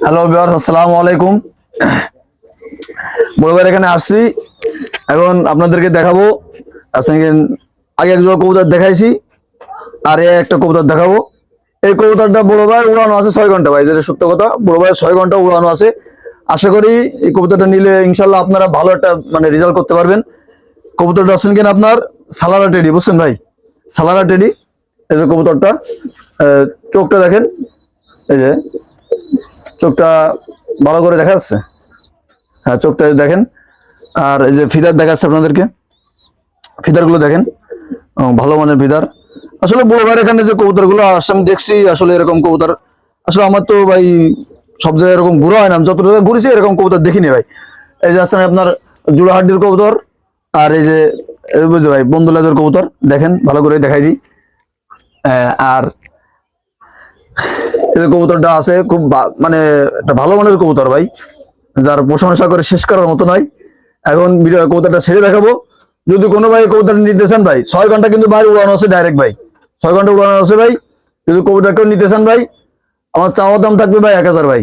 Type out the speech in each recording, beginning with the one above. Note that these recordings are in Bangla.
হ্যালো বিহার আসসালামু আলাইকুম। বড় ভাইয়ের এখানে আসছি। এখন আপনাদেরকে দেখাবো। আগে একজন কবুতর দেখাইছি, আর একটা কবুতর দেখাবো। এই কবুতরটা বড় ভাইয়ের উড়ানো আছে ছয় ঘণ্টা ভাই, যেটা সত্য কথা, বড় ভাইয়ের ছয় ঘণ্টা উড়ানো আছে। আশা করি এই কবুতরটা নিলে ইনশাল্লাহ আপনারা ভালো একটা মানে রেজাল্ট করতে পারবেন। কবুতরটা আছেন কিনা আপনার? সালারা টেডি, বুঝছেন ভাই? সালারা টেডি, এই যে কবুতরটা। চোখটা দেখেন। এই যে চোখটা ভালো করে দেখা যাচ্ছে? হ্যাঁ চোখটা দেখেন। আর এই যে ফিদার দেখা যাচ্ছে আপনাদেরকে। ফিদারগুলো দেখেন ভালো মানের ফিদার। আসলে বড় ভাইয়ের এখানে যে কবুতরগুলো আসছে আমি দেখছি আসলে এরকম কবুতর। আসলে আমার তো ভাই সব জায়গায় এরকম ঘুরা হয় না। আমি যত জায়গায় ঘুরেছি এরকম কবুতর দেখিনি ভাই। এই যে আসছেন আপনার জোড়াহাড্ডির কবুতর আর এই যে বুঝতে ভাই বন্ধুলাদের কবুতর। দেখেন ভালো করে দেখাই দিই। আহ, আর এই কবুতরটা আছে, খুব মানে একটা ভালো মানের কবুতর ভাই, যার প্রশংসা করে শেষ করার মতো নয়। এখন ভিডিও কবুতরটা ছেড়ে দেখাবো। যদি কোনো ভাই কবুতর নিতে চান ভাই, ছয় ঘণ্টা কিন্তু ভাই উড়ানো আছে ডাইরেক্ট ভাই। ছয় ঘণ্টা উড়ানো আছে ভাই। যদি কবুতর কেউ নিতে চান ভাই, আমার চাওয়া দাম থাকবে ভাই এক হাজার ভাই।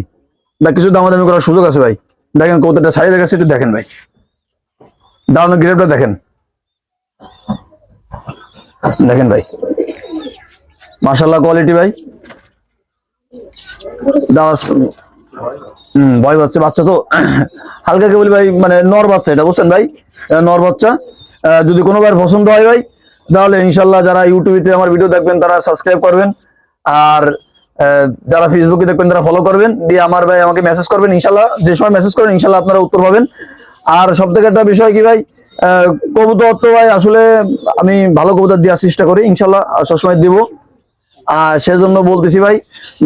বা কিছু দামাদামি করার সুযোগ আছে ভাই। দেখেন কবুতরটা সাইড দেখাচ্ছে, একটু দেখেন ভাই। দাঁড়ানো গ্রেপটা দেখেন। দেখেন ভাই। মার্শাল্লাহ কোয়ালিটি ভাই। দাস হম, ভয় পাচ্ছে বাচ্চা তো। হালকা কে বলি ভাই মানে নর বাচ্চা এটা, বুঝছেন ভাই? নর বাচ্চা। যদি কোনো বার পছন্দ হয় ভাই, তাহলে ইনশাল্লাহ যারা ইউটিউবে আমার ভিডিও দেখবেন, তারা সাবস্ক্রাইব করবেন। আর যারা ফেসবুকে দেখবেন, তারা ফলো করবেন। দিয়ে আমার ভাই আমাকে মেসেজ করবেন ইনশাল্লাহ যে সময় মেসেজ করেন ইনশাল্লাহ আপনারা উত্তর পাবেন। আর সব থেকে একটা বিষয় কি ভাই কবুতর তো ভাই, আসলে আমি ভালো কবুতর দেওয়ার চেষ্টা করি ইনশাল্লাহ সবসময় দেবো। সেজন্য বলতেছি ভাই,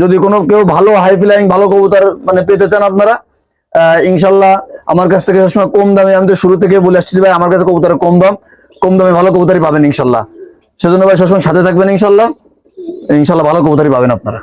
যদি কোনো কেউ ভালো হাই ফ্লাইং ভালো কবুতর মানে পেতে চান আপনারা ইনশাল্লাহ আমার কাছ থেকে সবসময় কম দামে, আমি তো শুরু থেকে বলে আসছি ভাই, আমার কাছে কবুতরের কম দাম, কম দামে ভালো কবুতরই পাবেন ইনশাল্লাহ। সেজন্য ভাই সবসময় সাথে থাকবেন ইনশাল্লাহ। ইনশাল্লাহ ভালো কবুতরই পাবেন আপনারা।